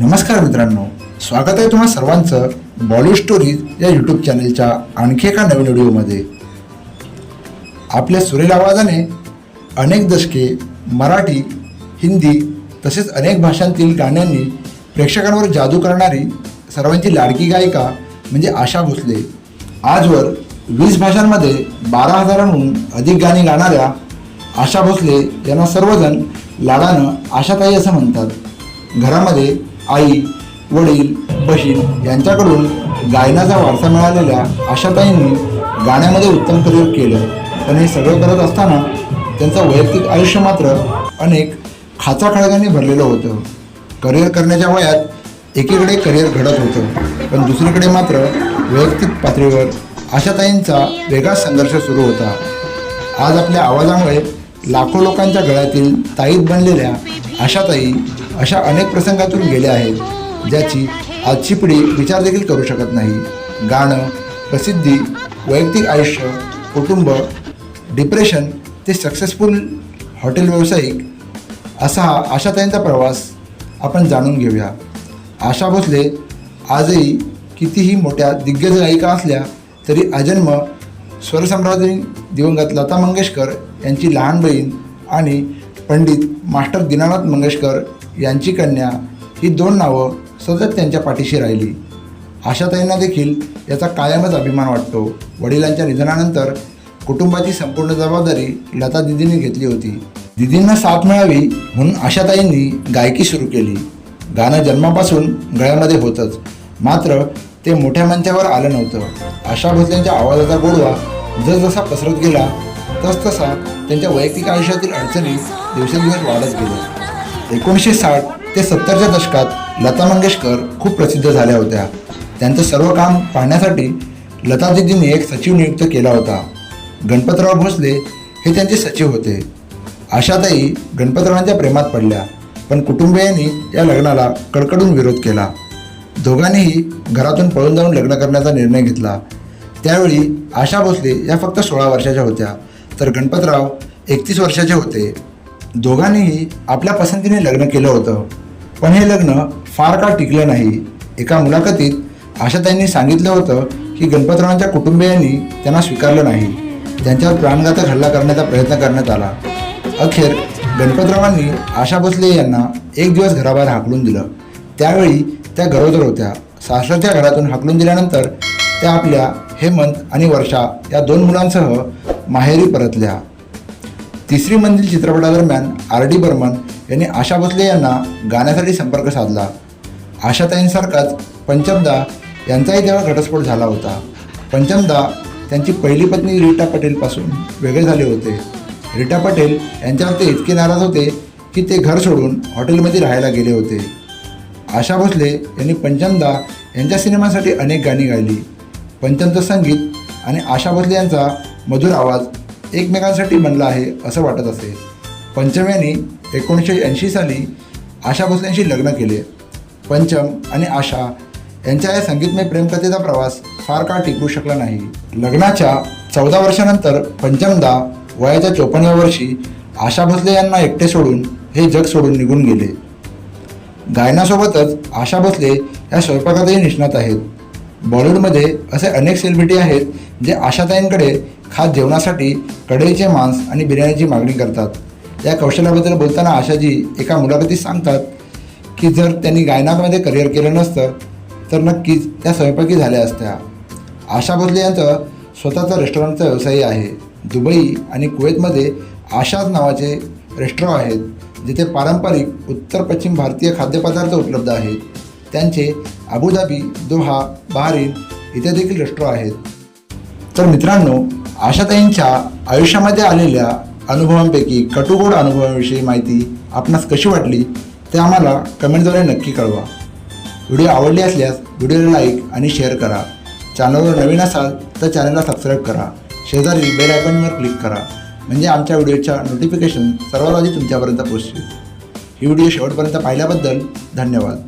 नमस्कार मित्रांनो स्वागत आहे तुम्हा सर्वांचं बॉलिवूड स्टोरीज या यूट्यूब चॅनलच्या आणखी एका नवीन व्हिडिओमध्ये. आपल्या सुरेल आवाजाने अनेक दशके मराठी हिंदी तसेच अनेक भाषांतील गाण्यांनी प्रेक्षकांवर जादू करणारी सर्वांची लाडकी गायिका म्हणजे आशा भोसले. आजवर वीस भाषांमध्ये बारा हजारांहून अधिक गाणी गाणाऱ्या आशा भोसले यांना सर्वजण लाडानं आशाताई असं म्हणतात. घरामध्ये आई वडील बहीण यांच्याकडून गायनाचा वारसा मिळालेल्या आशाताईंनी गाण्यामध्ये उत्तम करिअर केलं. पण हे सगळं करत असताना त्यांचं वैयक्तिक आयुष्य मात्र अनेक खाचाखळगांनी भरलेलं होतं. करिअर करण्याच्या वयात एकीकडे करिअर घडत होतं पण दुसरीकडे मात्र वैयक्तिक पातळीवर आशाताईंचा वेगळाच संघर्ष सुरू होता. आज आपल्या आवाजामुळे लाखो लोकांच्या गळ्यातील ताईत बनलेल्या आशाताई अशा अनेक प्रसंगातून गेल्या आहेत ज्याची आजची पिढी विचार देखील करू शकत नाही. गाणं प्रसिद्धी वैयक्तिक आयुष्य कुटुंब डिप्रेशन ते सक्सेसफुल हॉटेल व्यावसायिक असा हा आशाताईंचा प्रवास आपण जाणून घेऊया. आशा भोसले आजही कितीही मोठ्या दिग्गज गायिका असल्या तरी अजन्म स्वरसम्राज्ञी दिवंगत लता मंगेशकर यांची लहान बहीण आणि पंडित मास्टर दीनानाथ मंगेशकर यांची कन्या ही दोन नावं सतत त्यांच्या पाठीशी राहिली. आशाताईंना देखील याचा कायमच अभिमान वाटतो. वडिलांच्या निधनानंतर कुटुंबाची संपूर्ण जबाबदारी लता दिदींनी घेतली होती. दिदींना साथ मिळावी म्हणून आशाताईंनी गायकी सुरू केली. गाणं जन्मापासून गळ्यामध्ये होतंच. मात्र ते मोठ्या मंचावर आलं नव्हतं. आशा भोसलेंच्या आवाजाचा गोडवा जसजसा पसरत गेला तसतसा त्यांच्या वैयक्तिक आयुष्यातील अडचणी दिवसेंदिवस वाढत गेल्या. एकोणीसशे साठ ते सत्तरच्या दशकात लता मंगेशकर खूप प्रसिद्ध झाल्या होत्या. त्यांचं सर्व काम पाहण्यासाठी लताजिदींनी एक सचिव नियुक्त केला होता. गणपतराव भोसले हे त्यांचे सचिव होते. आशाताई गणपतरावांच्या प्रेमात पडल्या पण कुटुंबियांनी या लग्नाला कडकडून विरोध केला. दोघांनीही घरातून पळून जाऊन लग्न करण्याचा निर्णय घेतला. त्यावेळी आशा भोसले या फक्त सोळा वर्षाच्या होत्या तर गणपतराव एकतीस वर्षाचे होते. दोघांनीही आपल्या पसंतीने लग्न केलं होतं. पण हे लग्न फार काळ टिकलं नाही? एका मुलाखतीत आशाताईंनी सांगितलं होतं की गणपतरावांच्या कुटुंबियांनी त्यांना स्वीकारलं नाही. त्यांच्यावर प्राणघातक हल्ला करण्याचा प्रयत्न करण्यात आला. अखेर गणपतरावांनी आशा भोसले यांना एक दिवस घराबाहेर हाकलून दिलं. त्यावेळी त्या गरोदर होत्या. सासऱ्याच्या घरातून हाकलून दिल्यानंतर त्या आपल्या हेमंत आणि वर्षा या दोन मुलांसह माहेरी परतल्या. तिसरी मंजिल चित्रपटादरम्यान आर डी बर्मन यांनी आशा भोसले यांना गाण्यासाठी संपर्क साधला. आशाताईंसारखाच पंचमदा यांचाही तेव्हा घटस्फोट झाला होता. पंचमदा त्यांची पहिली पत्नी रीटा पटेलपासून वेगळे झाले होते. रीटा पटेल यांच्यावर ते इतके नाराज होते की ते घर सोडून हॉटेलमध्ये राहायला गेले होते. आशा भोसले यांनी पंचमदा यांच्या सिनेमासाठी अनेक गाणी गायली. पंचमचं संगीत आणि आशा भोसले यांचा मधुर आवाज एकमेकांसाठी बनला आहे असं वाटत असे. पंचम यांनी एकोणीसशे ऐंशी साली आशा भोसले यांशी लग्न केले. पंचम आणि आशा यांच्या या संगीतमय प्रेमकथेचा प्रवास फार काळ टिकू शकला नाही. लग्नाच्या चौदा वर्षानंतर पंचमदा वयाच्या चोपन्नव्या वर्षी आशा भोसले यांना एकटे सोडून हे जग सोडून निघून गेले. गायनासोबतच आशा भोसले या स्वयंपाकातही निष्णात आहेत. बॉलिवूडमध्ये असे अनेक सेलिब्रिटी आहेत जे आशाताईंकडे खास जेवणासाठी कढईचे मांस आणि बिर्याणीची मागणी करतात. या कौशल्याबद्दल बोलताना आशाजी एका मुलाखतीत सांगतात की जर त्यांनी गायनामध्ये करिअर केलं नसतं तर नक्कीच त्या स्वयंपाकी झाल्या असत्या. आशा भोसले यांचं स्वतःचा रेस्टॉरंटचा व्यवसायही आहे. दुबई आणि कुवेतमध्ये आशाज नावाचे रेस्टॉरंट आहेत जिथे पारंपरिक उत्तर पश्चिम भारतीय खाद्यपदार्थ उपलब्ध आहेत. त्यांचे अबुधाबी दोहा बहारीन इथे देखील रेस्टॉरंट आहेत. तर मित्रांनो आशाताईंच्या आयुष्यामध्ये आलेल्या अनुभवांपैकी कटुगोड अनुभवांविषयी माहिती आपणास कशी वाटली ते आम्हाला कमेंटद्वारे नक्की कळवा. व्हिडिओ आवडली असल्यास व्हिडिओला लाईक आणि शेअर करा. चॅनलवर नवीन असाल तर चॅनलला सबस्क्राईब करा. शेजारी बेल आयकॉनवर क्लिक करा. म्हणजे आमच्या व्हिडिओच्या नोटिफिकेशन सर्वात आधी तुमच्यापर्यंत पोहोचतील. ही व्हिडिओ शेवटपर्यंत पाहिल्याबद्दल धन्यवाद.